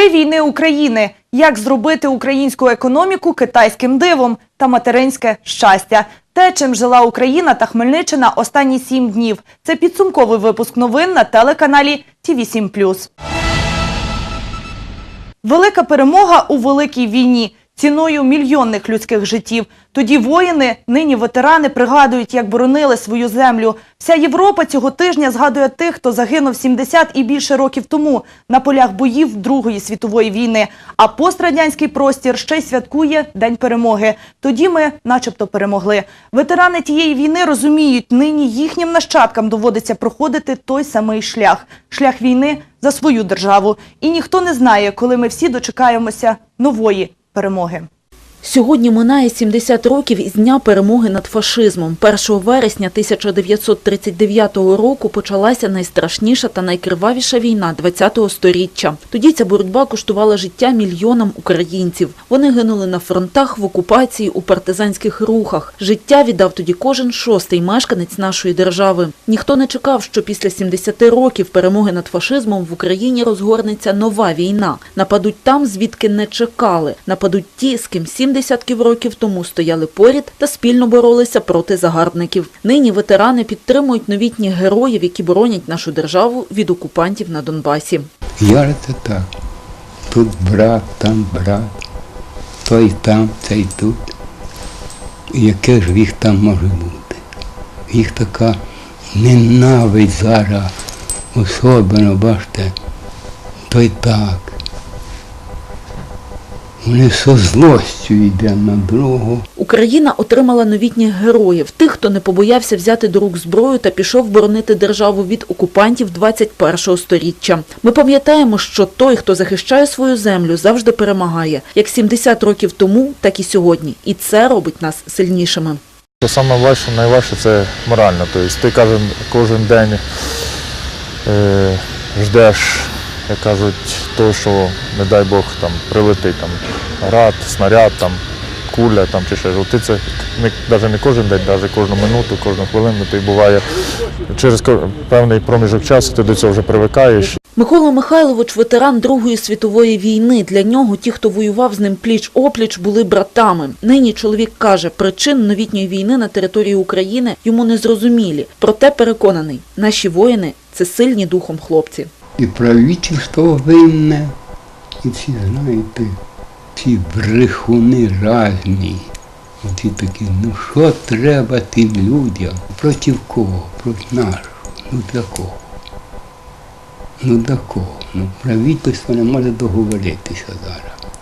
Три війни України. Як зробити українську економіку китайським дивом та материнське щастя. Те, чим жила Україна та Хмельниччина останні сім днів. Це підсумковий випуск новин на телеканалі ТІВІ 7 Велика перемога у великій війні ціною мільйонних людських життів. Тоді воїни, нині ветерани, пригадують, як боронили свою землю. Вся Європа цього тижня згадує тих, хто загинув 70 і більше років тому на полях боїв Другої світової війни. А пострадянський простір ще й святкує День перемоги. Тоді ми, начебто, перемогли. Ветерани тієї війни розуміють, нині їхнім нащадкам доводиться проходити той самий шлях шлях війни за свою державу. І ніхто не знає, коли ми всі дочекаємося нової перемоги. Сьогодні минає 70 років із дня перемоги над фашизмом. 1 вересня 1939 року почалася найстрашніша та найкривавіша війна ХХ століття. Тоді ця боротьба коштувала життя мільйонам українців. Вони гинули на фронтах, в окупації, у партизанських рухах. Життя віддав тоді кожен шостий мешканець нашої держави. Ніхто не чекав, що після 70 років перемоги над фашизмом в Україні розгорнеться нова війна. Нападуть там, звідки не чекали. Нападуть ті, з ким сім десятків років тому стояли поряд та спільно боролися проти загарбників. Нині ветерани підтримують новітніх героїв, які боронять нашу державу від окупантів на Донбасі. Я це так. Тут брат, там брат, той там, цей тут. Яке ж їх там може бути? Їх така ненависть зараз, особливо, бачите, той так. Вони со злостю йде на другого. Україна отримала новітніх героїв, тих, хто не побоявся взяти до рук зброю та пішов боронити державу від окупантів 21-го сторіччя. Ми пам'ятаємо, що той, хто захищає свою землю, завжди перемагає, як 70 років тому, так і сьогодні. І це робить нас сильнішими. То саме важче, найважче це морально. Тобто ти кожен, кожен день е, ждеш, як кажуть, того, що, не дай Бог, там прилетить там, град, снаряд, там, куля там, чи ще. Ти це не, навіть не кожен день, навіть кожну минуту, кожну хвилину. Ти буває через певний проміжок часу ти до цього вже привикаєш. Микола Михайлович – ветеран Другої світової війни. Для нього ті, хто воював з ним пліч-опліч, були братами. Нині чоловік каже, причин новітньої війни на території України йому не зрозумілі. Проте переконаний, наші воїни – це сильні духом хлопці. І правительство винне, і ці, знаєте, ці брехуни разні. Оті такі, ну що треба тим людям? Проти кого? Проти нашого. Ну для кого? Ну для кого? Ну правительство не може договоритися зараз.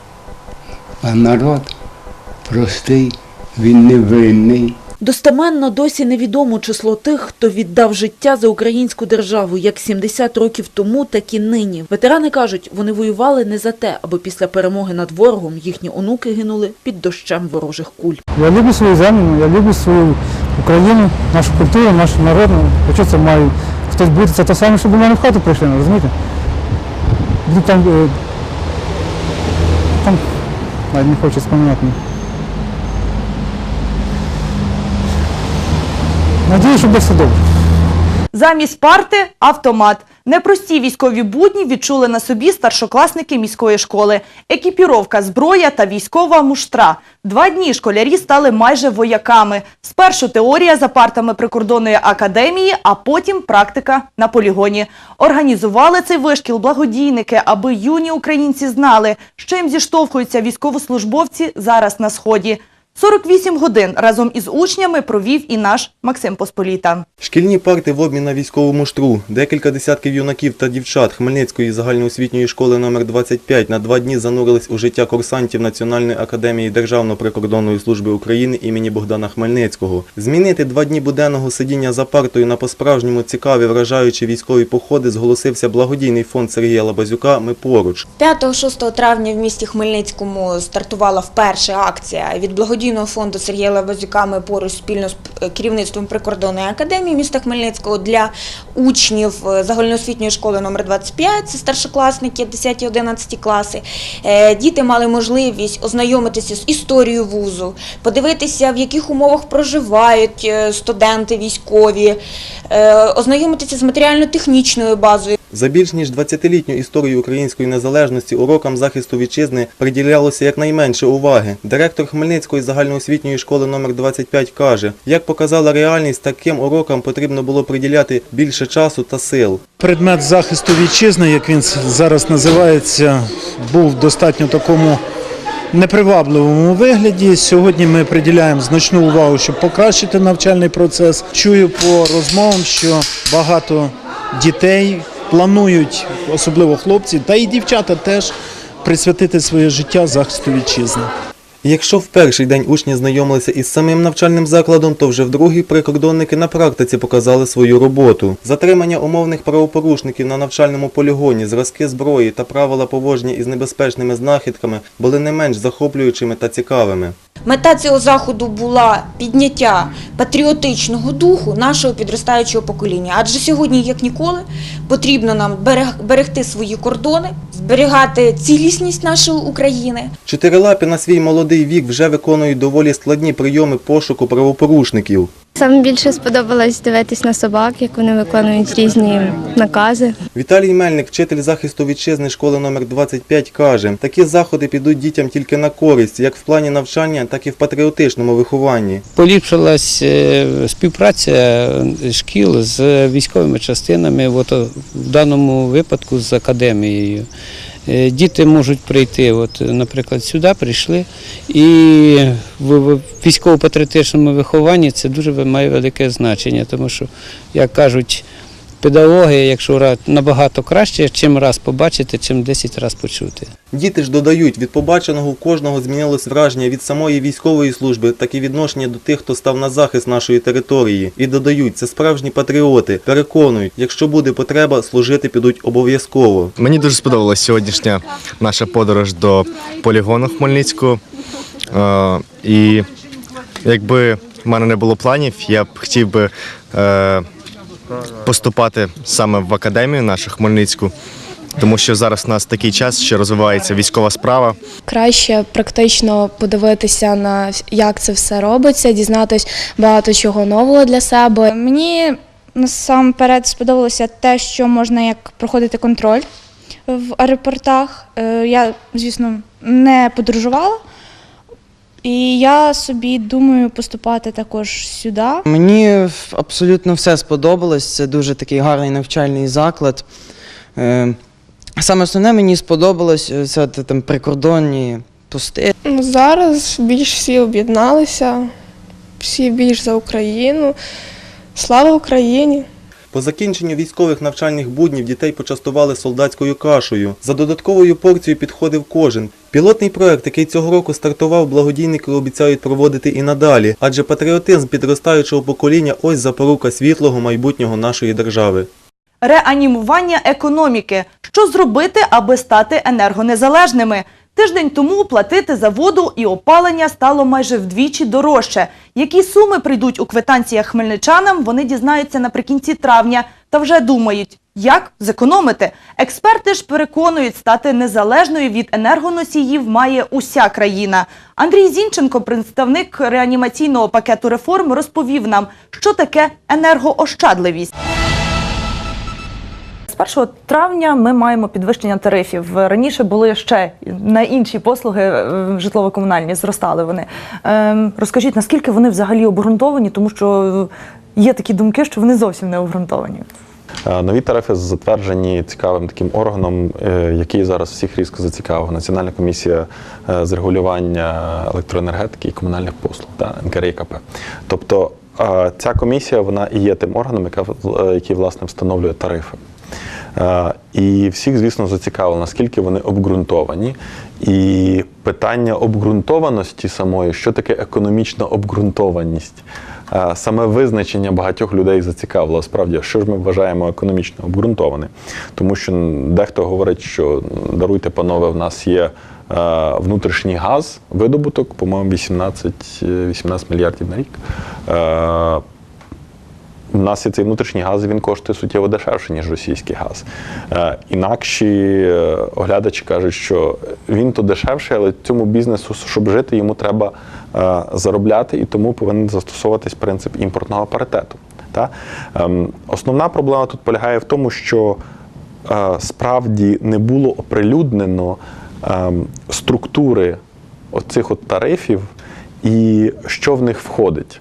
А народ простий, він невинний. Достеменно досі невідомо число тих, хто віддав життя за українську державу як 70 років тому, так і нині. Ветерани кажуть, вони воювали не за те, аби після перемоги над ворогом їхні онуки гинули під дощем ворожих куль. Я люблю свою землю, я люблю свою Україну, нашу культуру, нашу народну. Якщо це має хтось бути, це те саме, що до мене в хату прийшли, розумієте? Буду там, е, там навіть не хочу споминати. Надію, що буде все добре. Замість парти – автомат. Непрості військові будні відчули на собі старшокласники міської школи. Екіпіровка, зброя та військова муштра. Два дні школярі стали майже вояками. Спершу теорія за партами прикордонної академії, а потім практика на полігоні. Організували цей вишкіл благодійники, аби юні українці знали, з чим зіштовхуються військовослужбовці зараз на Сході. 48 годин разом із учнями провів і наш Максим Посполіта. Шкільні парти в обмін на військову муштру. Декілька десятків юнаків та дівчат Хмельницької загальноосвітньої школи номер 25 на два дні занурились у життя курсантів Національної академії Державної прикордонної служби України імені Богдана Хмельницького. Змінити два дні буденного сидіння за партою на по-справжньому цікаві, вражаючі військові походи зголосився благодійний фонд Сергія Лабазюка «Ми поруч». 5-6 травня в місті Хмельницькому стартувала вперше акція від благодійного фонду Сергія Лабазюка «Ми поруч спільно з е, керівництвом прикордонної академії міста Хмельницького для учнів е, загальноосвітньої школи номер 25, це старшокласники, 10-11 класи. Е, Діти мали можливість ознайомитися з історією вузу, подивитися, в яких умовах проживають студенти військові, ознайомитися з матеріально-технічною базою. За більш ніж 20-літню історію української незалежності урокам захисту вітчизни приділялося якнайменше уваги. Директор Хмельницької загальноосвітньої школи номер 25 каже, як показала реальність, таким урокам потрібно було приділяти більше часу та сил. Предмет захисту вітчизни, як він зараз називається, був достатньо такому непривабливому вигляді. Сьогодні ми приділяємо значну увагу, щоб покращити навчальний процес. Чую по розмовам, що багато дітей планують, особливо хлопці, та і дівчата теж присвятити своє життя захисту вітчизни. Якщо в перший день учні знайомилися із самим навчальним закладом, то вже в другий прикордонники на практиці показали свою роботу. Затримання умовних правопорушників на навчальному полігоні, зразки зброї та правила поводження із небезпечними знахідками були не менш захоплюючими та цікавими. Мета цього заходу була підняття патріотичного духу нашого підростаючого покоління. Адже сьогодні, як ніколи, потрібно нам берег- берегти свої кордони, зберігати цілісність нашої України. Чотирилапі на свій молодий вік вже виконують доволі складні прийоми пошуку правопорушників. Саме більше сподобалось дивитись на собак, як вони виконують різні накази. Віталій Мельник, вчитель захисту вітчизни школи номер 25, каже, такі заходи підуть дітям тільки на користь, як в плані навчання, так і в патріотичному вихованні. Поліпшилась е, співпраця е, шкіл з військовими частинами, от, в даному випадку з академією. Е, Діти можуть прийти, от, наприклад, сюди прийшли, і в в військово-патріотичному вихованні це дуже має велике значення, тому що, як кажуть, педагоги, якщо набагато краще, чим раз побачити, чим 10 разів почути. Діти ж додають, від побаченого у кожного змінилось враження від самої військової служби, так і відношення до тих, хто став на захист нашої території. І додають, це справжні патріоти. Переконують, якщо буде потреба, служити підуть обов'язково. Мені дуже сподобалась сьогоднішня наша подорож до полігону в Хмельницьку. Е, і якби в мене не було планів, я б хотів би е, поступати саме в академію нашу Хмельницьку, тому що зараз у нас такий час, що розвивається військова справа. Краще практично подивитися на як це все робиться, дізнатись багато чого нового для себе. Мені насамперед сподобалося те, що можна як проходити контроль в аеропортах. Е, Я, звісно, не подорожувала. І я собі думаю поступати також сюди. Мені абсолютно все сподобалось. Це дуже такий гарний навчальний заклад. Е, Саме основне мені сподобалось е, це там прикордонні пости. Ну, Зараз більш всі об'єдналися, всі більш за Україну. Слава Україні! По закінченню військових навчальних буднів дітей почастували солдатською кашею. За додатковою порцією підходив кожен. Пілотний проект, який цього року стартував, благодійники обіцяють проводити і надалі, адже патріотизм підростаючого покоління ось запорука світлого майбутнього нашої держави. Реанімування економіки. Що зробити, аби стати енергонезалежними? Тиждень тому платити за воду і опалення стало майже вдвічі дорожче. Які суми прийдуть у квитанціях хмельничанам, вони дізнаються наприкінці травня та вже думають, як зекономити. Експерти ж переконують, стати незалежною від енергоносіїв має уся країна. Андрій Зінченко, представник реанімаційного пакету реформ, розповів нам, що таке енергоощадливість. З 1 травня ми маємо підвищення тарифів. Раніше були ще на інші послуги е, житлово-комунальні, зростали вони. Ем, Розкажіть, наскільки вони взагалі обґрунтовані, тому що є такі думки, що вони зовсім не обґрунтовані. Е, Нові тарифи затверджені цікавим таким органом, е, який зараз всіх різко зацікавив. Національна комісія е, з регулювання електроенергетики і комунальних послуг та НКРІКП. Тобто е, ця комісія вона і є тим органом, яка, е, який власне встановлює тарифи. Е, І всіх, звісно, зацікавило, наскільки вони обґрунтовані. І питання обґрунтованості самої, що таке економічна обґрунтованість. Е, Саме визначення багатьох людей зацікавило. Справді, що ж ми вважаємо економічно обґрунтованим. Тому що дехто говорить, що даруйте, панове, в нас є е, внутрішній газ, видобуток, по-моєму, 18, е, 18 мільярдів на рік. У нас є цей внутрішній газ, він коштує суттєво дешевше, ніж російський газ. Е, інакші е, оглядачі кажуть, що він то дешевший, але цьому бізнесу, щоб жити, йому треба е, заробляти, і тому повинен застосовуватись принцип імпортного паритету. Та? Ем, основна проблема тут полягає в тому, що справді не було оприлюднено е, структури оцих от тарифів і що в них входить.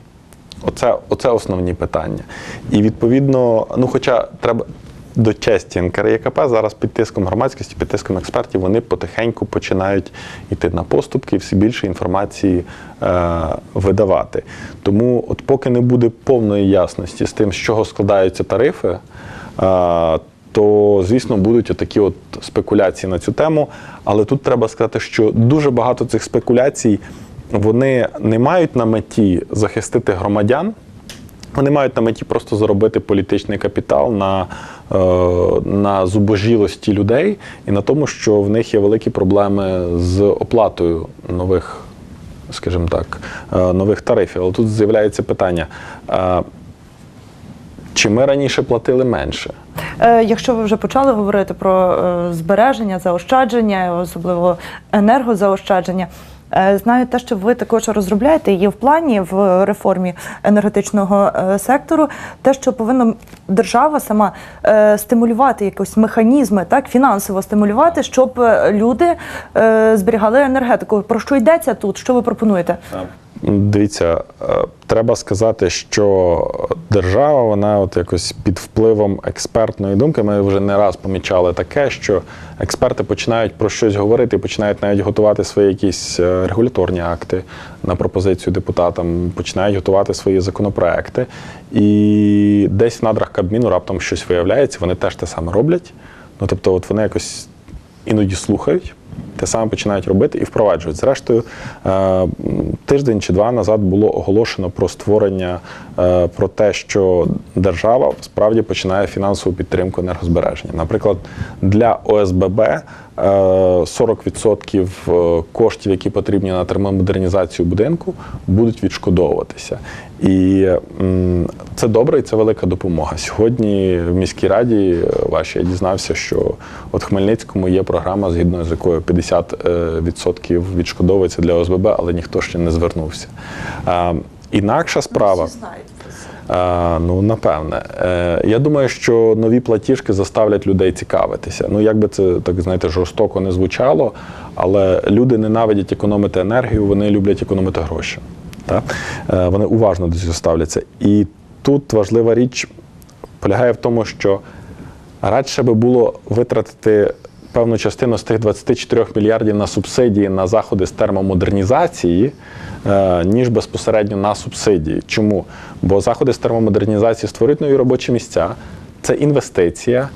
Оце, оце основні питання. І відповідно, ну хоча треба до честі НКРЄКП зараз під тиском громадськості, під тиском експертів, вони потихеньку починають йти на поступки і все більше інформації е, видавати. Тому, от поки не буде повної ясності з тим, з чого складаються тарифи, е, то, звісно, будуть отакі от спекуляції на цю тему. Але тут треба сказати, що дуже багато цих спекуляцій вони не мають на меті захистити громадян. Вони мають на меті просто заробити політичний капітал на, е, на зубожілості людей і на тому, що в них є великі проблеми з оплатою нових, скажімо так, е, нових тарифів. Але тут з'являється питання: е, чи ми раніше платили менше? Якщо ви вже почали говорити про збереження, заощадження, особливо енергозаощадження. Е, Знаю те, що ви також розробляєте є в плані в реформі енергетичного е, сектору, те, що повинна держава сама е, стимулювати якісь механізми, так фінансово стимулювати, щоб люди зберігали енергетику. Про що йдеться тут? Що ви пропонуєте? Дивіться, е, треба сказати, що держава, вона от якось під впливом експертної думки. Ми вже не раз помічали таке, що експерти починають про щось говорити, починають навіть готувати свої якісь е, регуляторні акти на пропозицію депутатам, починають готувати свої законопроекти. І десь в надрах Кабміну раптом щось виявляється, вони теж те саме роблять. Ну тобто, от вони якось іноді слухають, те саме починають робити і впроваджують. Зрештою, е, тиждень чи два назад було оголошено про створення е, про те, що держава справді починає фінансову підтримку енергозбереження. Наприклад, для ОСББ е, 40% е, коштів, які потрібні на термомодернізацію будинку, будуть відшкодовуватися. І це добре і це велика допомога. Сьогодні в міській раді е, вашій я дізнався, що от Хмельницькому є програма, згідно з якою 50% відшкодовується для ОСББ, але ніхто ще не звернувся. Е, Інакша справа. Е, ну, напевне. Е, я думаю, що нові платіжки заставлять людей цікавитися. Ну, як би це так знаєте, жорстоко не звучало, але люди ненавидять економити енергію, вони люблять економити гроші. Так? Е, вони уважно до цього ставляться. І тут важлива річ полягає в тому, що радше би було витратити певну частину з тих 24 мільярдів на субсидії на заходи з термомодернізації, е, ніж безпосередньо на субсидії. Чому? Бо заходи з термомодернізації створюють нові робочі місця. Це інвестиція,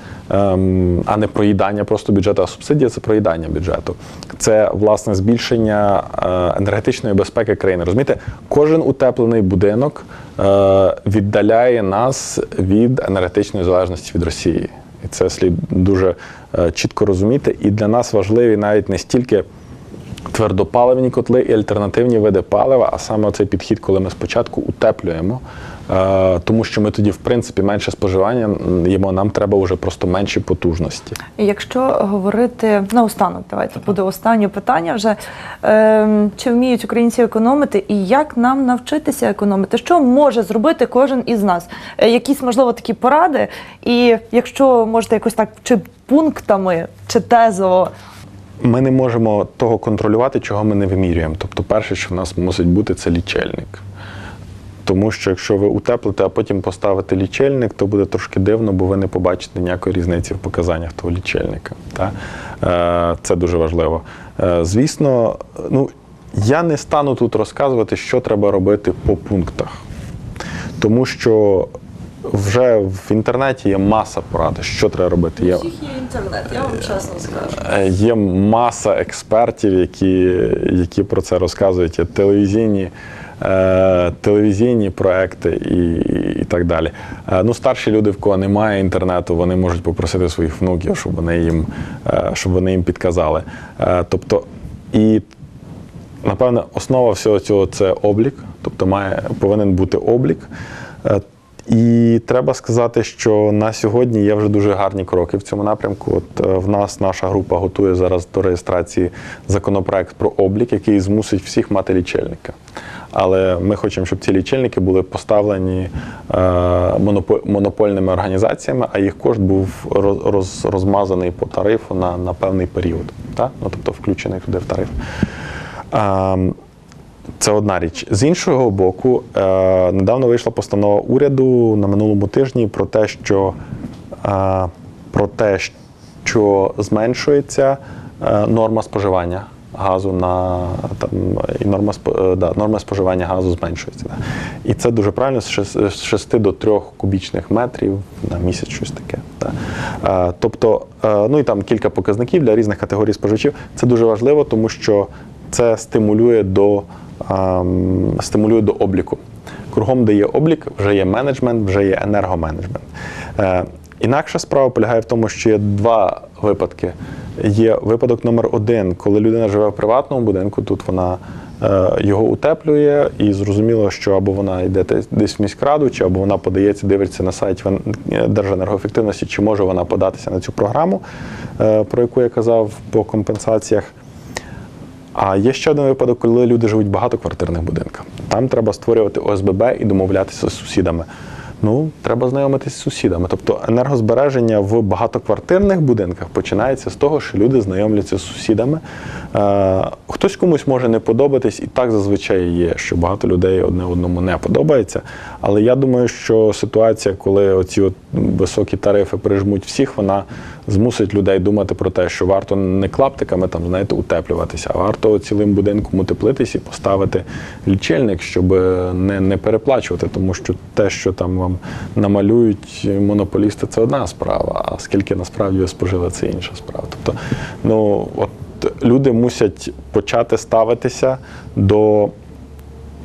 а не проїдання просто бюджету, а субсидія це проїдання бюджету. Це власне збільшення е, енергетичної безпеки країни. Розумієте, кожен утеплений будинок е, віддаляє нас від енергетичної залежності від Росії. І це слід дуже е, чітко розуміти. І для нас важливі навіть не стільки твердопаливні котли і альтернативні види палива, а саме цей підхід, коли ми спочатку утеплюємо, тому що ми тоді, в принципі, менше споживання їмо, нам треба вже просто менші потужності. Якщо говорити наостанок, давайте буде останнє питання вже. Ем, чи вміють українці економити і як нам навчитися економити? Що може зробити кожен із нас? Е, Якісь, можливо, такі поради? І якщо можете якось так чи пунктами, чи тезово Ми не можемо того контролювати, чого ми не вимірюємо. Тобто, перше, що в нас мусить бути, це лічильник. Тому що якщо ви утеплите, а потім поставите лічильник, то буде трошки дивно, бо ви не побачите ніякої різниці в показаннях того лічильника. Та? Е, Це дуже важливо. Е, Звісно, ну, я не стану тут розказувати, що треба робити по пунктах. Тому що вже в інтернеті є маса порад, що треба робити. Є, є інтернет, я вам чесно скажу. Е, Є маса експертів, які, які про це розказують. Є телевізійні, телевізійні проекти і, і так далі. Е, ну, старші люди, в кого немає інтернету, вони можуть попросити своїх внуків, щоб вони їм, е, щоб вони їм підказали. Е, тобто, і напевне, основа всього цього це облік, тобто має, повинен бути облік. Е, І треба сказати, що на сьогодні є вже дуже гарні кроки в цьому напрямку. От е, в нас наша група готує зараз до реєстрації законопроект про облік, який змусить всіх мати лічильника. Але ми хочемо, щоб ці лічильники були поставлені е, монопольними організаціями, а їх кошт був роз, роз, розмазаний по тарифу на, на певний період, так? Ну, тобто включений туди в тариф. Ем, це одна річ. З іншого боку, е, недавно вийшла постанова уряду на минулому тижні про те, що, е, про те, що зменшується е, норма споживання газу на там і норма е, да, норма споживання газу зменшується. Да. І це дуже правильно з 6 до 3 кубічних метрів на місяць, щось таке. Да. Е, тобто, е, ну і там кілька показників для різних категорій споживачів. Це дуже важливо, тому що це стимулює до, ем, стимулює до обліку. Кругом, де є облік, вже є менеджмент, вже є енергоменеджмент. Інакша справа полягає в тому, що є два випадки. Є випадок номер один, коли людина живе в приватному будинку, тут вона е, його утеплює, і зрозуміло, що або вона йде десь- в міськраду, чи або вона подається, дивиться на сайт Вен- е, Держенергоефективності, чи може вона податися на цю програму, е, про яку я казав по компенсаціях. А є ще один випадок, коли люди живуть в багатоквартирних будинках. Там треба створювати ОСББ і домовлятися з сусідами. Ну, треба знайомитися з сусідами. Тобто енергозбереження в багатоквартирних будинках починається з того, що люди знайомляться з сусідами. Е, хтось комусь може не подобатись, і так зазвичай є, що багато людей одне одному не подобається. Але я думаю, що ситуація, коли оці от високі тарифи прижмуть всіх, вона змусить людей думати про те, що варто не клаптиками там, знаєте, утеплюватися, а варто цілим будинком утеплитись і поставити лічильник, щоб не, не переплачувати, тому що те, що там вам намалюють монополісти, це одна справа, а скільки насправді ви спожили, це інша справа. Тобто, ну от люди мусять почати ставитися до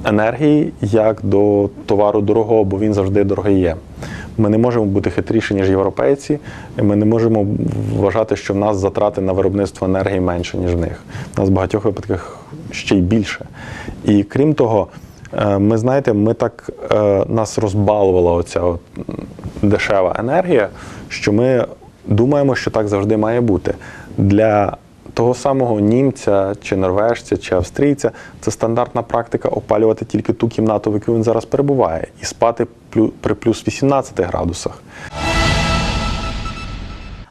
енергії як до товару дорогого, бо він завжди дорогий є. Ми не можемо бути хитріші, ніж європейці, і ми не можемо вважати, що в нас затрати на виробництво енергії менше, ніж в них. У нас в багатьох випадках ще й більше. І крім того, ми знаєте, ми так е, нас розбалувала оця от дешева енергія, що ми думаємо, що так завжди має бути. Для того самого німця, чи норвежця, чи австрійця це стандартна практика опалювати тільки ту кімнату, в якій він зараз перебуває, і спати при плюс 18 градусах.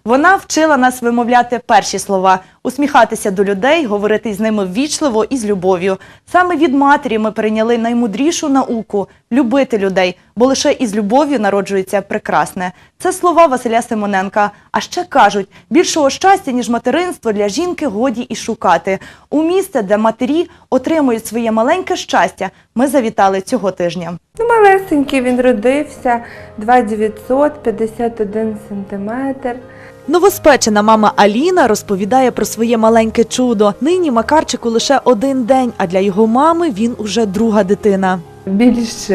Вона вчила нас вимовляти перші слова, усміхатися до людей, говорити з ними ввічливо і з любов'ю. Саме від матері ми перейняли наймудрішу науку любити людей, бо лише із любов'ю народжується прекрасне. Це слова Василя Симоненка. А ще кажуть, більшого щастя, ніж материнство для жінки годі і шукати. У місце, де матері отримують своє маленьке щастя, ми завітали цього тижня. Ну, малесенький він родився 2,951 сантиметр. Новоспечена мама Аліна розповідає про своє маленьке чудо. Нині Макарчику лише один день, а для його мами він уже друга дитина. Більш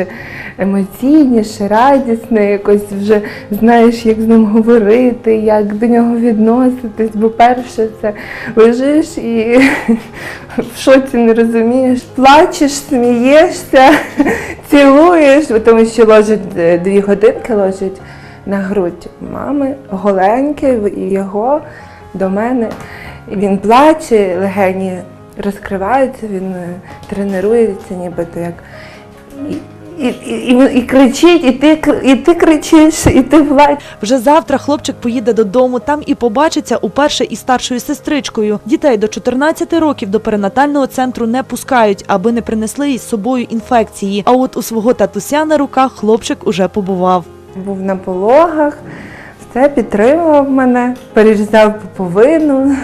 емоційніше, радісне, якось вже знаєш, як з ним говорити, як до нього відноситись, бо перше це лежиш і в шоці не розумієш, плачеш, смієшся, цілуєш, тому що ложить е, дві годинки ложить на грудь мами, голенький, його до мене. Він плаче, легені розкриваються, він е, тренується, нібито як. І, і, і, і, кричить, і ти, і ти кричиш, і ти плачеш. Вже завтра хлопчик поїде додому, там і побачиться уперше із старшою сестричкою. Дітей до 14 років до перинатального центру не пускають, аби не принесли із собою інфекції. А от у свого татуся на руках хлопчик уже побував. Був на пологах, все підтримував мене, перерізав поповину,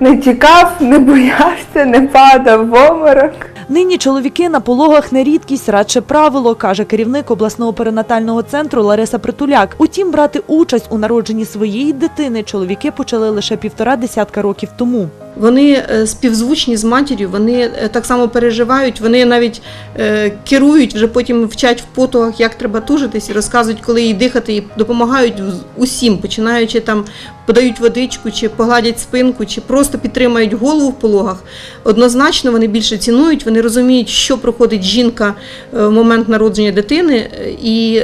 не тікав, не боявся, не падав в обморок. Нині чоловіки на пологах не рідкість, радше правило, каже керівник обласного перинатального центру Лариса Притуляк. Утім, брати участь у народженні своєї дитини чоловіки почали лише півтора десятка років тому. Вони е, співзвучні з матір'ю, вони е, так само переживають, вони навіть е, керують, вже потім вчать в потугах, як треба тужитись, і розказують, коли їй дихати, і допомагають усім, починаючи там подають водичку, чи погладять спинку, чи просто підтримають голову в пологах, однозначно вони більше цінують, вони розуміють, що проходить жінка в момент народження дитини, і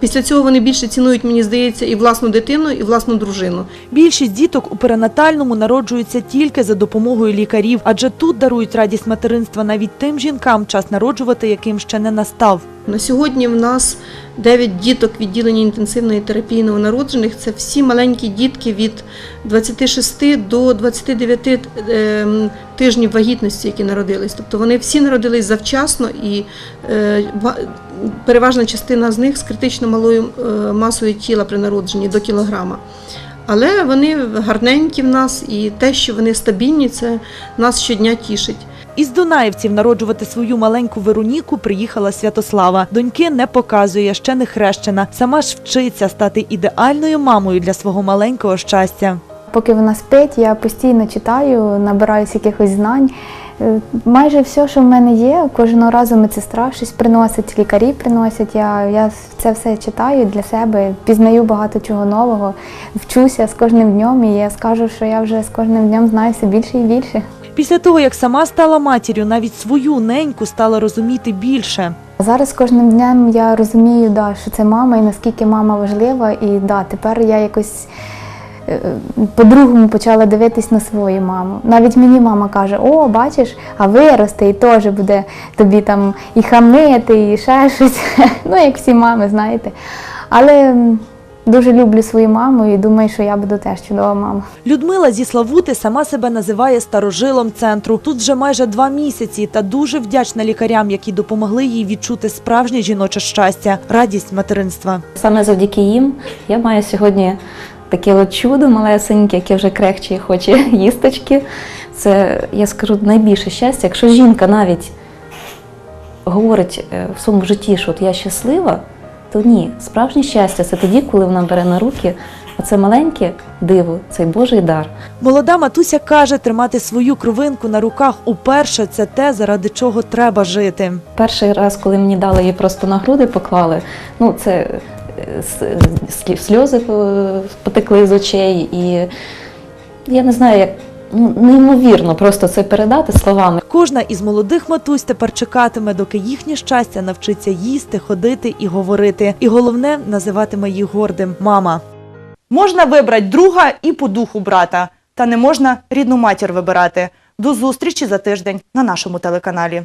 після цього вони більше цінують, мені здається, і власну дитину, і власну дружину. Більшість діток у перинатальному народжуються тільки за допомогою лікарів, адже тут дарують радість материнства навіть тим жінкам, час народжувати яким ще не настав. На сьогодні в нас 9 діток відділення інтенсивної терапії новонароджених. Це всі маленькі дітки від 26 до 29 ем, тижнів вагітності, які народились. Тобто вони всі народились завчасно і е, переважна частина з них з критично малою е, масою тіла при народженні до кілограма. Але вони гарненькі в нас, і те, що вони стабільні, це нас щодня тішить. Із Дунаївців народжувати свою маленьку Вероніку приїхала Святослава. Доньки не показує, ще не хрещена. Сама ж вчиться стати ідеальною мамою для свого маленького щастя. Поки вона спить, я постійно читаю, набираюсь якихось знань. Е, Майже все, що в мене є, кожного разу медсестра щось приносить, лікарі приносять. Я, я це все читаю для себе, пізнаю багато чого нового, вчуся з кожним днем, і я скажу, що я вже з кожним днем знаю все більше і більше. Після того, як сама стала матір'ю, навіть свою неньку стала розуміти більше. Зараз кожним днем я розумію, да, що це мама і наскільки мама важлива. І да, тепер я якось по-другому почала дивитись на свою маму. Навіть мені мама каже: О, бачиш, а виросте і теж буде тобі там і хамити, і ще щось. Ну, як всі мами, знаєте. Але дуже люблю свою маму і думаю, що я буду теж чудова мама. Людмила зі Славути сама себе називає старожилом центру. Тут вже майже два місяці та дуже вдячна лікарям, які допомогли їй відчути справжнє жіноче щастя, радість материнства. Саме завдяки їм я маю сьогодні таке от чудо малесеньке, яке вже крехче і хоче їсточки. Це, я скажу, найбільше щастя. Якщо жінка навіть говорить е, в своєму житті, що от я щаслива, то ні, справжнє щастя це тоді, коли вона бере на руки оце маленьке диво, цей Божий дар. Молода матуся каже, тримати свою кровинку на руках уперше це те, заради чого треба жити. Перший раз, коли мені дали її просто на груди поклали, ну це сльози е, потекли з очей, і я не знаю, як ну, неймовірно просто це передати словами. Кожна із молодих матусь тепер чекатиме, доки їхнє щастя навчиться їсти, ходити і говорити. І головне називатиме їх гордим мама. Можна вибрати друга і по духу брата, та не можна рідну матір вибирати. До зустрічі за тиждень на нашому телеканалі.